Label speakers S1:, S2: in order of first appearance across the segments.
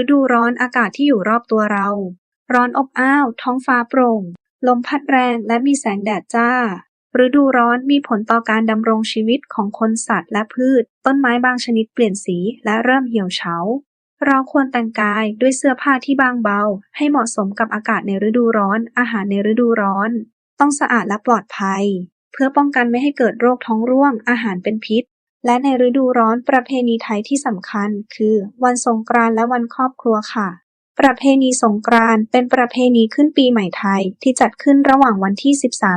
S1: ฤดูร้อนอากาศที่อยู่รอบตัวเรา ร้อนอบอ้าว ท้องฟ้าโปร่ง ลมพัดแรงและมีแสงแดดจ้า ฤดูร้อนมีผลต่อการดำรงชีวิตของคนสัตว์และพืช ต้นไม้บางชนิดเปลี่ยนสีและเริ่มเหี่ยวเฉา เราควรแต่งกายด้วยเสื้อผ้าที่บางเบา ให้เหมาะสมกับอากาศในฤดูร้อน อาหารในฤดูร้อน ต้องสะอาดและปลอดภัย เพื่อป้องกันไม่ให้เกิดโรคท้องร่วง อาหารเป็นพิษ และในฤดูร้อนประเพณีไทยที่สำคัญ คือวันสงกรานต์และวันครอบครัวค่ะ ประเพณีสงกรานต์เป็นประเพณีขึ้นปีใหม่ไทยที่จัดขึ้นระหว่างวันที่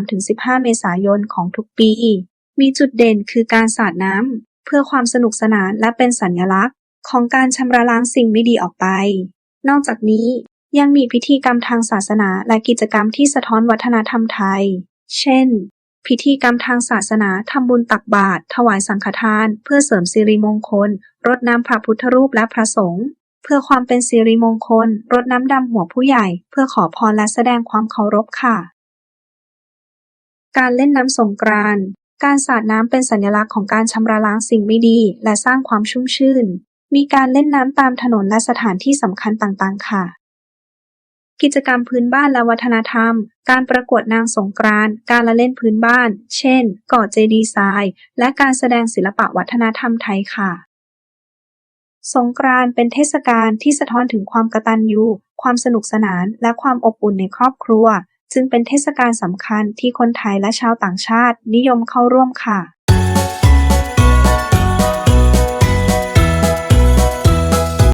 S1: 13-15 เมษายนของทุกปี มีจุดเด่นคือการสาดน้ำเพื่อความสนุกสนานและเป็นสัญลักษณ์ ของการชำระล้างสิ่งไม่ดีออกไป นอกจากนี้ยังมีพิธีกรรมทางศาสนาและกิจกรรมที่สะท้อนวัฒนธรรมไทย เช่น พิธีกรรมทางศาสนาทำบุญตักบาตรถวายสังฆทาน เพื่อเสริมสิริมงคล รดน้ำพระพุทธรูปและพระสงฆ์เพื่อความเป็นสิริมงคล รดน้ำดำหัวผู้ใหญ่ เพื่อขอพรและแสดงความเคารพค่ะ การเล่นน้ำสงกรานต์การสาดน้ำเป็นสัญลักษณ์ของการชำระล้างสิ่งไม่ดี และสร้างความชุ่มชื่น มีการเล่นน้ำตามถนนและสถานที่สำคัญต่างๆ ค่ะ กิจกรรมพื้นบ้านและวัฒนธรรม การประกวดนางสงกรานต์ การละเล่นพื้นบ้าน เช่น ก่อเจดีย์ทราย และการแสดงศิลปะวัฒนธรรมไทยค่ะ สงกรานต์เป็นเทศกาลที่สะท้อนถึงความกตัญญู ความสนุกสนาน และความอบอุ่นในครอบครัว จึงเป็นเทศกาลสำคัญที่คนไทยและชาวต่างชาตินิยมเข้าร่วมค่ะ